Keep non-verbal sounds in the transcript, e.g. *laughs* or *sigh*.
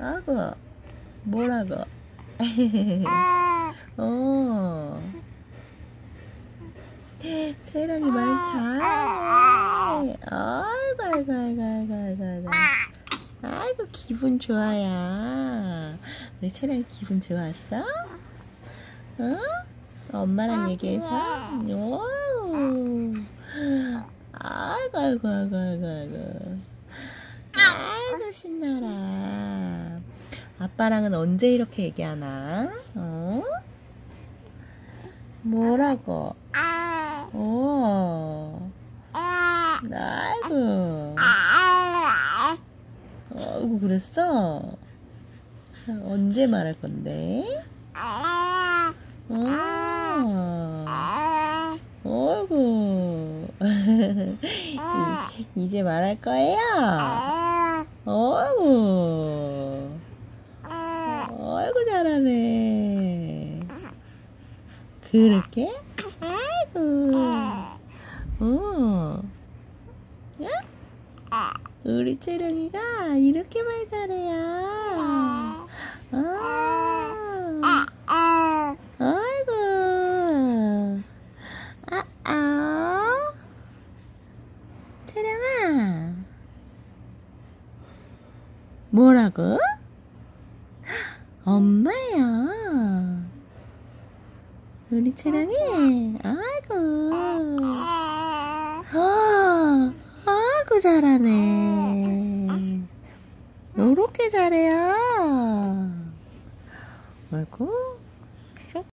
아구 뭐라고? *laughs* 어. 세랑이 말 잘해. 아이고, 아이고, 아이고, 아이고, 아이고, 아이고. 기분 좋아야. 우리 채랑이 기분 좋았어? 어? 엄마랑 얘기해서? 오. 아이고, 아이고, 아이고, 아이고, 아이고. 아이고, 신나라. 아빠랑은 언제 이렇게 얘기하나? 어? 뭐라고? 어. 아이고. 아이고, 그랬어? 언제 말할 건데? 어. 어이구. *laughs* 이- 이제 말할 거예요? 어이구. 어이구, 잘하네. 그렇게? 아이고. 어. 야? 우리 채령이가 이렇게 말 잘해요. 아. 아이고. 아, 아. 뭐라고? 엄마야. 우리 차량이 아이고. 아, 아이고 잘하네. 요렇게 잘해요. 아이고.